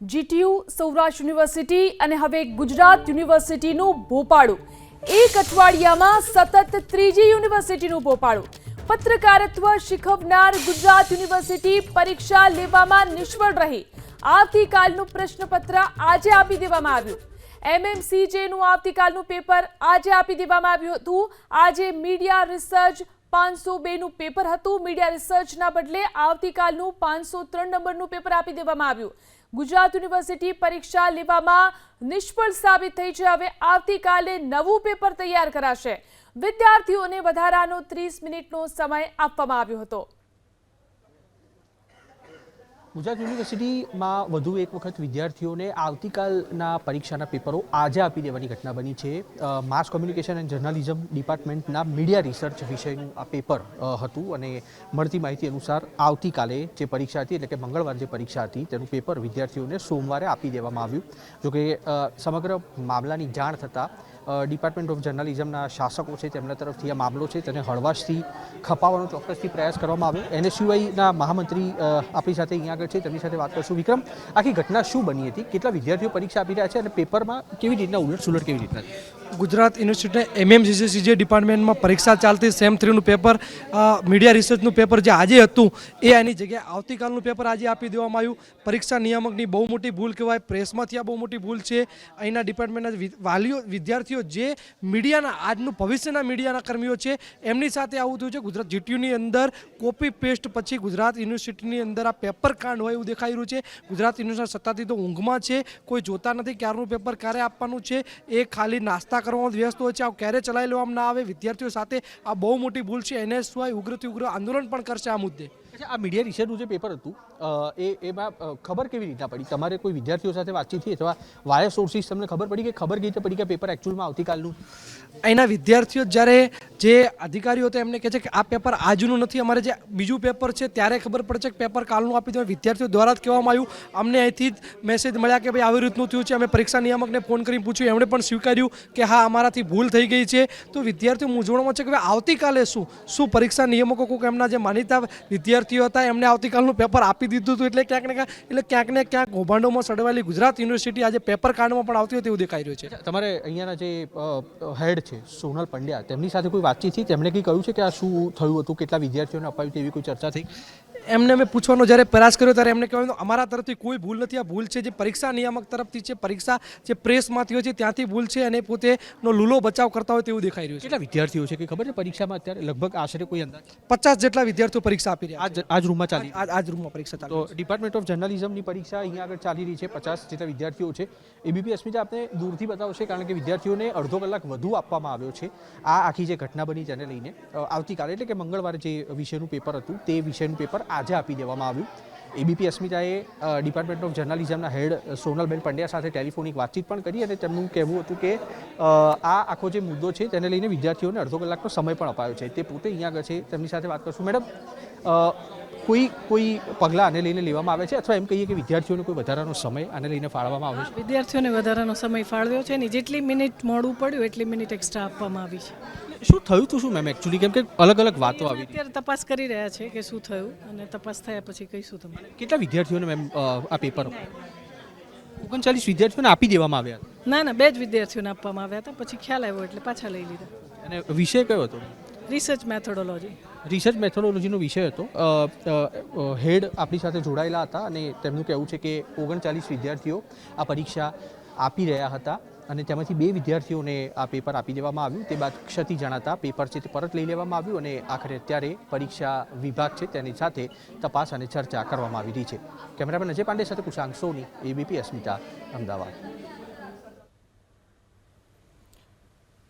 GTU, Saurashtra university અને હવે ગુજરાત યુનિવર્સિટીનું ભોપાળું. એક અઠવાડિયામાં સતત ત્રીજી યુનિવર્સિટીનું ભોપાળું. પત્રકારત્વ શીખવનાર ગુજરાત યુનિવર્સિટી પરીક્ષા લેવામાં નિષ્ફળ રહી. આવતીકાલનું પ્રશ્નપત્ર આજે આપી દેવામાં આવ્યું. એમએમસીજેનું આવતીકાલનું પેપર આજે આપી દેવામાં આવ્યું હતું. આજે મીડિયા રિસર્ચ પાંચસો બેનું પેપર હતું. મીડિયા રિસર્ચના બદલે આવતીકાલનું પાંચસો ત્રણ નંબરનું પેપર આપી દેવામાં આવ્યું. ગુજરાત યુનિવર્સિટી પરીક્ષા લેવામાં નિષ્ફળ સાબિત થઈ છે. હવે આવતીકાલે નવું પેપર તૈયાર કરાશે. વિદ્યાર્થીઓને વધારાનો ત્રીસ મિનિટનો સમય આપવામાં આવ્યો હતો. ગુજરાત યુનિવર્સિટીમાં વધુ એક વખત વિદ્યાર્થીઓને આવતીકાલના પરીક્ષાના પેપરો આજે આપી દેવાની ઘટના બની છે. માસ કોમ્યુનિકેશન એન્ડ જર્નાલિઝમ ડિપાર્ટમેન્ટના મીડિયા રિસર્ચ વિષયનું આ પેપર હતું અને મળતી માહિતી અનુસાર આવતીકાલે જે પરીક્ષા હતી, એટલે કે મંગળવારે જે પરીક્ષા હતી, તેનું પેપર વિદ્યાર્થીઓને સોમવારે આપી દેવામાં આવ્યું. જોકે સમગ્ર મામલાની જાણ થતાં ડિપાર્ટમેન્ટ ઓફ જર્નાલિઝમના શાસકો છે, તેમના તરફથી આ મામલો છે, તેને હળવાશથી ખપાવવાનો ચોક્કસથી પ્રયાસ કરવામાં આવ્યો. એનએસયુઆઈના મહામંત્રી આપણી સાથે અહીંયા આગળ છે, તેમની સાથે વાત કરશું. વિક્રમ, આખી ઘટના શું બની હતી? કેટલા વિદ્યાર્થીઓ પરીક્ષા આપી રહ્યા છે? અને પેપરમાં કેવી રીતના ઉલટ સુલટ કેવી રીતના? ગુજરાત યુનિવર્સિટી એમએમસીસીસીજે ડિપાર્ટમેન્ટમાં પરીક્ષા ચાલતી સેમ થ્રીનું પેપર મીડિયા રિસર્ચનું પેપર જે આજે હતું, એ આની જગ્યાએ આવતીકાલનું પેપર આજે આપી દેવામાં આવ્યું. પરીક્ષા નિયામકની બહુ મોટી ભૂલ કહેવાય પ્રેસમાંથી આ બહુ મોટી ભૂલ છે. અહીંના ડિપાર્ટમેન્ટના વાલીઓ, વિદ્યાર્થીઓ જે મીડિયાના, આજનું ભવિષ્યના મીડિયાના કર્મીઓ છે, એમની સાથે આવું થયું છે. ગુજરાત જીટીયુની અંદર કોપી પેસ્ટ પછી ગુજરાત યુનિવર્સિટીની અંદર આ પેપર કાંડ હોય એવું દેખાઈ રહ્યું છે. ગુજરાત યુનિવર્સિટી સત્તાથી તો ઊંઘમાં છે, કોઈ જોતા નથી ક્યારનું પેપર, ક્યારે આપવાનું છે, એ ખાલી નાસ્તા કરવામાં વ્યસ્ત હોય છે. આ ક્યારે ચલાવી લેવામાં ના આવે? વિદ્યાર્થીઓ સાથે આ બહુ મોટી ભૂલ છે. એને સિવાય ઉગ્રથી ઉગ્ર આંદોલન પણ કરશે આ મુદ્દે. અચ્છા આ મીડિયા રિસર્ચનું જે પેપર હતું એ એમાં ખબર કેવી રીતના પડી? તમારે કોઈ વિદ્યાર્થીઓ સાથે વાતચીત થઈ અથવા વાયર સોર્સિસ તમને ખબર પડી કે ખબર કેવી રીતે પડી કે પેપર એકચ્યુઅલમાં આવતીકાલનું? એના વિદ્યાર્થીઓ જ્યારે જે અધિકારીઓ હતા એમને કહે છે કે આ પેપર આજનું નથી, અમારે જે બીજું પેપર છે ત્યારે ખબર પડશે કે પેપર કાલનું આપી દો વિદ્યાર્થીઓ દ્વારા જ કહેવામાં આવ્યું. અમને અહીંથી જ મેસેજ મળ્યા કે ભાઈ આવી રીતનું થયું છે. અમે પરીક્ષા નિયામકને ફોન કરીને પૂછ્યું. એમણે પણ સ્વીકાર્યું કે હા, અમારાથી ભૂલ થઈ ગઈ છે. તો વિદ્યાર્થીઓ મૂંઝવણમાં છે કે ભાઈ આવતીકાલે શું? શું પરીક્ષા નિયામકો કોઈક એમના જે માનીતા વિદ્યાર્થીઓ હતા એમને આવતીકાલનું પેપર આપી દીધું હતું? એટલે ક્યાંક ને ક્યાંક, એટલે ક્યાંક ને ક્યાંક કૌભાંડોમાં સડવાયેલી ગુજરાત યુનિવર્સિટી આજે પેપર કાર્ડમાં પણ આવતી હોય તેવું દેખાઈ રહ્યું છે. તમારે અહીંયાના જે હેડ છે સોનલ પંડ્યા, તેમની સાથે કોઈ વાતચીત થઈ તેમણે કંઈ કહ્યું છે કે આ શું થયું હતું, કેટલા વિદ્યાર્થીઓને અપાયું તેવી કોઈ ચર્ચા થઈ? એમને મેં પૂછવાનો જ્યારે પ્રયાસ કર્યો ત્યારે એમને કહેવાય અમારા તરફથી કોઈ ભૂલ નથી. આ ભૂલ છે જે પરીક્ષા નિયામક તરફથી છે પરીક્ષા જે પ્રેસમાંથી હોય છે ત્યાંથી ભૂલ છે અને પોતેનો લૂલો બચાવ કરતા હોય તેવું દેખાઈ રહ્યું છે. કેટલા વિદ્યાર્થીઓ છે કે ખબર છે પરીક્ષામાં અત્યારે લગભગ આશરે કોઈ અંદાજ? પચાસ જેટલા વિદ્યાર્થીઓ પરીક્ષા આપી રહ્યા આજ આજ રૂમમાં ચાલી આજ રૂમમાં પરીક્ષા ચાલી તો ડિપાર્ટમેન્ટ ઓફ જર્નાલિઝમની પરીક્ષા અહીંયા આગળ ચાલી રહી છે પચાસ જેટલા વિદ્યાર્થીઓ છે. એબીપી અસ્મિતા આપણે દૂરથી બતાવશે કારણ કે વિદ્યાર્થીઓને અડધો કલાક વધુ આપવામાં આવ્યો છે આ આખી જે ઘટના બની તેને લઈને. આવતીકાલે એટલે કે મંગળવારે જે વિષયનું પેપર હતું તે વિષયનું પેપર આજે આપી દેવામાં આવ્યું. એબીપી અસ્મિતાએ ડિપાર્ટમેન્ટ ઓફ જર્નાલિઝમના હેડ સોનલબેન પંડ્યા સાથે ટેલિફોનિક વાતચીત પણ કરી અને તેમનું કહેવું હતું કે આ આખો જે મુદ્દો છે તેને લઈને વિદ્યાર્થીઓને અડધો કલાકનો સમય પણ અપાયો છે. તે પોતે અહીંયા આગળ છે, તેમની સાથે વાત કરશું. મેડમ કોઈ કોઈ પગલાં આને લઈને લેવામાં આવે છે? અથવા એમ કહીએ કે વિદ્યાર્થીઓને કોઈ વધારાનો સમય આને લઈને ફાળવવામાં આવે છે? વિદ્યાર્થીઓને વધારાનો સમય ફાળવ્યો છે ને જેટલી મિનિટ મોડું પડ્યું એટલી મિનિટ એક્સ્ટ્રા આપવામાં આવી છે. શું થયું હતું શું મેમ એકચ્યુઅલી કેમ કે અલગ અલગ વાતો આવી અત્યારે તપાસ કરી રહ્યા છે કે શું થયું અને તપાસ થયા પછી કહીશું તમને. કેટલા વિદ્યાર્થીઓને મેમ આ પેપર ઓગણચાલીસ વિદ્યાર્થીઓને આપી દેવામાં આવ્યા ના ના બે જ વિદ્યાર્થીઓને આપવામાં આવ્યા હતા પછી ખ્યાલ આવ્યો એટલે પાછા લઈ લીધા. અને વિષય કયો હતો? રિસર્ચ મેથોડોલોજી રિસર્ચ મેથોડોલોજીનો વિષય હતો. હેડ આપણી સાથે જોડાયેલા હતા અને તેમનું કહેવું છે કે ઓગણચાલીસ વિદ્યાર્થીઓ આ પરીક્ષા આપી રહ્યા હતા અને તેમાંથી બે વિદ્યાર્થીઓને આ પેપર આપી દેવામાં આવ્યું. તે બાદ ક્ષતિ જણાતા પેપર છે તે પરત લઈ લેવામાં આવ્યું અને આખરે અત્યારે પરીક્ષા વિભાગ છે તેની સાથે તપાસ અને ચર્ચા કરવામાં આવી રહી છે. કેમેરામેન અજય પાંડે સાથે કુશાંક સોની એબીપી અસ્મિતા, અમદાવાદ.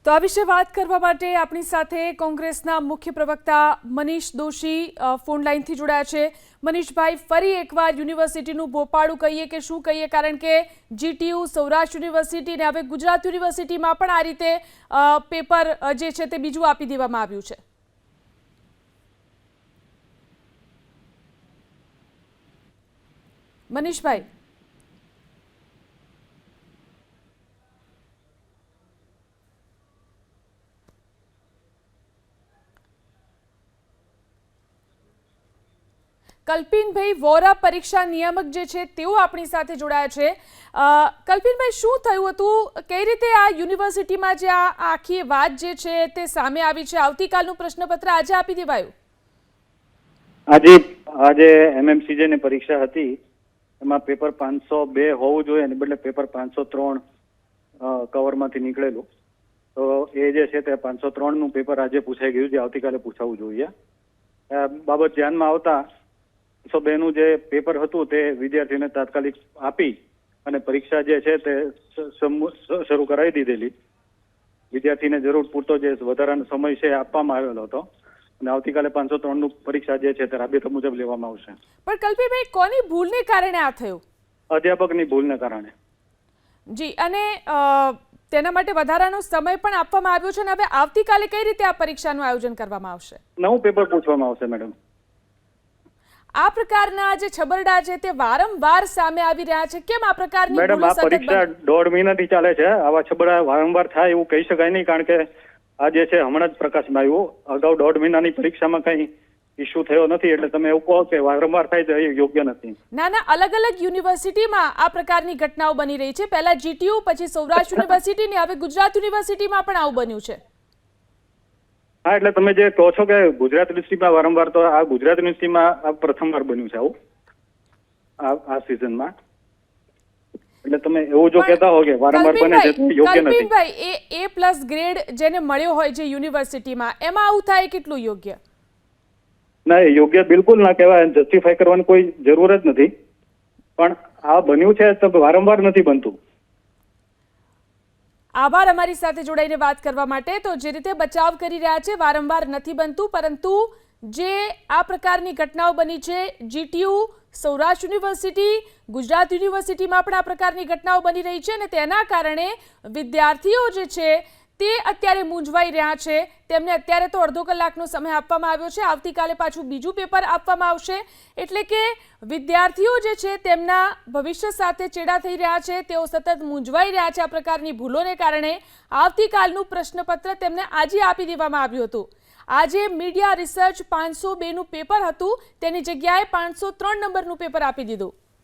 તો આ વિશે વાત કરવા માટે આપણી સાથે કોંગ્રેસના મુખ્ય પ્રવક્તા મનીષ દોશી ફોન લાઈનથી જોડાયા છે. મનીષભાઈ, ફરી એકવાર યુનિવર્સિટીનું ભોપાળું કહીએ કે શું કહીએ? કારણ કે જીટીયુ સૌરાષ્ટ્ર યુનિવર્સિટી અને હવે ગુજરાત યુનિવર્સિટીમાં પણ આ રીતે પેપર જે છે તે બીજું આપી દેવામાં આવ્યું છે. મનીષભાઈ કલ્પિનભાઈ વોરા પરીક્ષા નિયામક જે છે, તેઓ આપણી સાથે જોડાયા છે. કલ્પિનભાઈ, શું થયું હતું? કઈ રીતે આ યુનિવર્સિટીમાં જે આ આખી વાત જે છે, તે સામે આવી છે? આવતીકાલનું પ્રશ્નપત્ર આજે આપી દેવાયું. આજે આજે એમએમસીજે ની પરીક્ષા હતી. એમાં પેપર પાંચસો બે હોવું જોઈએ અને બદલે પેપર પાંચસો ત્રણ કવરમાંથી નીકળેલું. તો એ જે છે, તે પાંચસો ત્રણનું પેપર આજે પૂછાઈ ગયું જે આવતીકાલે પૂછાવવું જોઈએ. બાબત ધ્યાનમાં આવતા પાંચસો બેનું જે પેપર હતું તે વિદ્યાર્થીને તાત્કાલિક આપી અને પરીક્ષા જે છે તે સ- સ- શરૂ કરાવી દીધેલી. વિદ્યાર્થીને જરૂર પૂરતો જે વધારાનો સમય છે આપવામાં આવેલો હતો અને આવતીકાલે પાંચસો ત્રણનું પરીક્ષા જે છે તે રાબેતા મુજબ લેવામાં આવશે. પણ કલ્પીભાઈ કોની ભૂલને કારણે આ થયું? અધ્યાપકની ભૂલને કારણે. જી અને તેના માટે વધારાનો સમય પણ આપવામાં આવ્યો છે અને હવે આવતીકાલે કઈ રીતે આ પરીક્ષાનું આયોજન કરવામાં આવશે? નવું પેપર પૂછવામાં આવશે મેડમ. આ પ્રકારના જે છબરડા છે તે વારંવાર સામે આવી રહ્યા છે. કેમ આ પ્રકારની મેડમ આ પરીક્ષા દોઢ મહિનાથી ચાલે છે. આવા છબરડા વારંવાર થાય એવું કહી શકાય નહીં કારણ કે આ જે છે હમણાં જ પ્રકાશમાં આવ્યું. અગાઉ દોઢ મહિનાની પરીક્ષામાં કંઈ ઇશ્યુ થયો નથી એટલે તમે એવું કહો કે વારંવાર થાય તો એ યોગ્ય નથી. ના ના અલગ અલગ યુનિવર્સિટીમાં આ પ્રકારની ઘટનાઓ બની રહી છે. પહેલા જીટીયુ પછી સૌરાષ્ટ્ર યુનિવર્સિટી ને હવે ગુજરાત યુનિવર્સિટીમાં પણ આવું બન્યું છે. હા એટલે તમે જે કહો છો કે ગુજરાત યુનિવર્સિટીમાં વારંવાર તો આ ગુજરાત યુનિવર્સિટીમાં આ પ્રથમવાર બન્યું છે આવું? આ આ સિઝનમાં એટલે તમે એવું જો કહેતા હો કે વારંવાર બને છે યોગ્ય નથી. ભાઈ એ એ પ્લસ ગ્રેડ જેને મળ્યો હોય છે યુનિવર્સિટીમાં એમાં આવું થાય કેટલું યોગ્ય? ના એ યોગ્ય બિલકુલ ના કહેવાય જસ્ટિફાય કરવાની કોઈ જરૂર જ નથી. પણ આ બન્યું છે તો વારંવાર નથી બનતું. આભાર અમારી સાથે જોડાઈને વાત કરવા માટે. તો જે રીતે બચાવ કરી રહ્યા છે, વારંવાર નથી બનતું, પરંતુ જે આ પ્રકારની ઘટનાઓ બની છે, જીટીયુ, સૌરાષ્ટ્ર યુનિવર્સિટી, ગુજરાત યુનિવર્સિટીમાં પણ આ પ્રકારની ઘટનાઓ બની રહી છે અને તેના કારણે વિદ્યાર્થીઓ જે છે તે અત્યારે મૂંઝવાઈ રહ્યા છે. તેમને અત્યારે તો અડધો કલાકનો સમય આપવામાં આવ્યો છે. આવતીકાલે પાછું બીજું પેપર આપવામાં આવશે. એટલે કે વિદ્યાર્થીઓ જે છે તેમના ભવિષ્ય સાથે ચેડા થઈ રહ્યા છે. તેઓ સતત મૂંઝવાઈ રહ્યા છે આ પ્રકારની ભૂલોને કારણે. આવતીકાલનું પ્રશ્નપત્ર તેમને આજે આપી દેવામાં આવ્યું હતું. આજે મીડિયા રિસર્ચ પાંચસો બેનું પેપર હતું. તેની જગ્યાએ પાંચસો ત્રણ નંબરનું પેપર આપી દીધું.